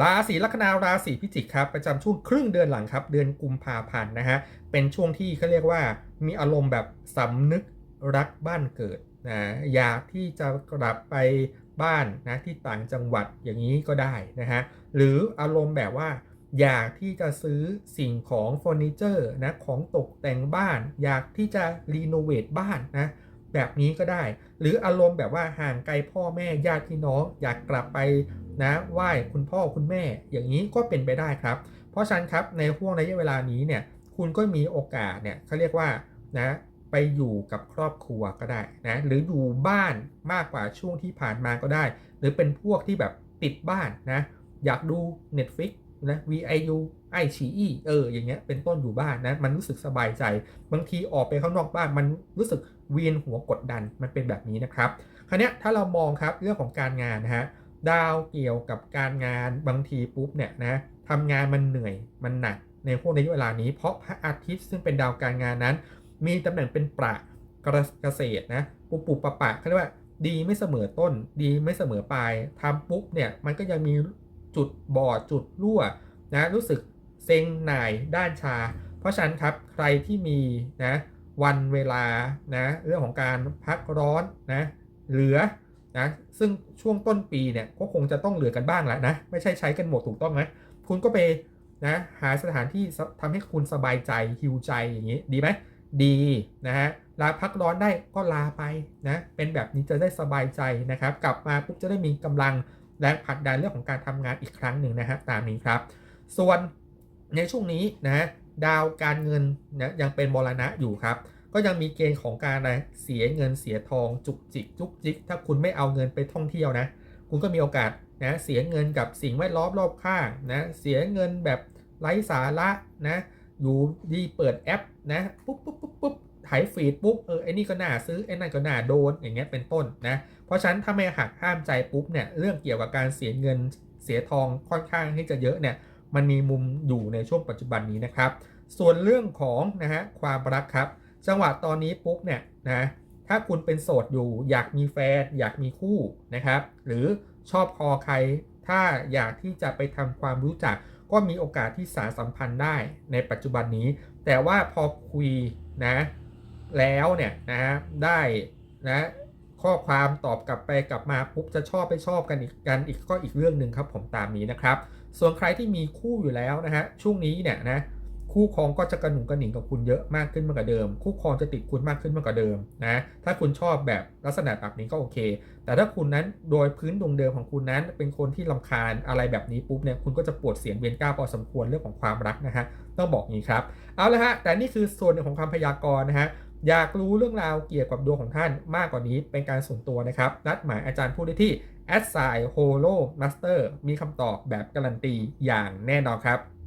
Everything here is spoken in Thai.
ราศีลัคนาราศีพิจิกครับประจำช่วงครึ่งเดือนหลังครับเดือนกุมภาพันธ์นะฮะเป็นช่วงที่เขาเรียกว่ามีอารมณ์แบบสำนึกรักบ้านเกิดนะอยากที่จะกลับไปบ้านนะที่ต่างจังหวัดอย่างนี้ก็ได้นะฮะหรืออารมณ์แบบว่า อยากที่จะซื้อสิ่งของเฟอร์นิเจอร์นะของตกแต่งบ้าน อยากที่จะรีโนเวทบ้านนะแบบนี้ก็ได้ หรืออารมณ์แบบว่าห่างไกลพ่อแม่ญาติพี่น้อง อยากกลับไป นะไหว้คุณพ่อคุณแม่อย่างนี้ก็เป็นไปได้ครับ เพราะฉะนั้นครับในห่วงระยะเวลานี้เนี่ยคุณก็มีโอกาสเนี่ยเขาเรียกว่านะไปอยู่กับครอบครัวก็ได้นะหรืออยู่บ้านมากกว่าช่วงที่ผ่านมาก็ได้ หรือเป็นพวกที่แบบติดบ้านนะอยากดู Netflix นะ VIU ไอชีอีเอออย่างเงี้ยเป็นต้นอยู่บ้านนะมันรู้สึกสบายใจ บางทีออกไปข้างนอกบ้านมันรู้สึกเวียนหัวกดดันมันเป็นแบบนี้นะครับ คราวนี้ถ้าเรามองครับเรื่องของการงานนะฮะ ดาวเกี่ยวกับการงานบางทีปุ๊บเนี่ยนะทำงานมันเหนื่อยมันหนักในพวกในเวลานี้ เพราะพระอาทิตย์ซึ่งเป็นดาวการงานนั้น มีตำแหน่งเป็นประเกษตรนะปุปุปะปะเขาเรียกว่าดีไม่เสมอต้น ดีไม่เสมอปลายทำปุ๊บเนี่ยมันก็ยังมีจุดบอดจุดรั่วนะรู้สึกเซ็งหน่ายด้านชา เพราะฉะนั้นครับใครที่มีนะวันเวลานะเรื่องของการพักร้อนนะเหลือ นะซึ่งช่วงต้นปีเนี่ยก็คงจะต้องเหลือกันบ้างแหละนะไม่ใช่ใช้กันหมดถูกต้องไหมคุณก็ไปนะหาสถานที่ทำให้คุณสบายใจฮิวใจอย่างนี้ดีไหมดีนะฮะลาพักร้อนได้ก็ลาไปนะเป็นแบบนี้จะได้สบายใจนะครับ กลับมาปุ๊บจะได้มีกำลังแรงผลักดันเรื่องของการทำงานอีกครั้งหนึ่งนะฮะตามนี้ครับ ส่วนในช่วงนี้นะดาวการเงินนะยังเป็นมรณะอยู่ครับ ก็ยังมีเกณฑ์ของการอะเสียเงินเสียทองจุกจิกจุกจิก ถ้าคุณไม่เอาเงินไปท่องเที่ยวนะ คุณก็มีโอกาสนะเสียเงินกับสิ่งแวดล้อมรอบข้างนะเสียเงินแบบไร้สาระนะอยู่ดีเปิดแอปนะปุ๊บปุ๊บปุ๊บปุ๊บถ่ายฟีดปุ๊บเออไอ้นี่ก็น่าซื้อไอ้นั่นก็น่าโดนอย่างเงี้ยเป็นต้นนะเพราะฉะนั้นถ้าไม่หักห้ามใจปุ๊บเนี่ยเรื่องเกี่ยวกับการเสียเงินเสียทองค่อนข้างที่จะเยอะเนี่ยมันมีมุมอยู่ในช่วงปัจจุบันนี้นะครับ ส่วนเรื่องของนะฮะความรักครับ จังหวะตอนนี้ปุ๊บเนี่ยนะถ้าคุณเป็นโสดอยู่อยากมีแฟนอยากมีคู่นะครับ หรือชอบพอใคร ถ้าอยากที่จะไปทำความรู้จัก ก็มีโอกาสที่สารสัมพันธ์ได้ในปัจจุบันนี้ แต่ว่าพอคุยนะแล้วเนี่ยนะได้นะข้อความตอบกลับไปกลับมาปุ๊บจะชอบไปชอบกันอีกกันอีกก็อีกเรื่องหนึ่งครับผมตามนี้นะครับ ส่วนใครที่มีคู่อยู่แล้วนะฮะช่วงนี้เนี่ยนะ คู่ครองก็จะกระหนุงกระหนิงกับคุณเยอะมากขึ้นมากกว่าเดิม คู่ครองจะติดคุณมากขึ้นมากกว่าเดิมนะถ้าคุณชอบแบบลักษณะแบบนี้ก็โอเค แต่ถ้าคุณนั้นโดยพื้นดวงเดิมของคุณนั้น เป็นคนที่ลำคาญอะไรแบบนี้ปุ๊บเนี่ยคุณก็จะปวดเสียงเวียนก้าวพอสมควรเรื่องของความรักนะฮะต้องบอกงี้ครับเอาละฮะแต่นี่คือส่วนหนึ่งของคำพยากรณ์นะฮะอยากรู้เรื่องราวเกี่ยวกับดวงของท่านมากกว่านี้เป็นการส่วนตัวนะครับ นัดหมายอาจารย์พูดได้ที่ a d s i h o l o Master มีคำตอบแบบการันตีอย่างแน่นอนครับ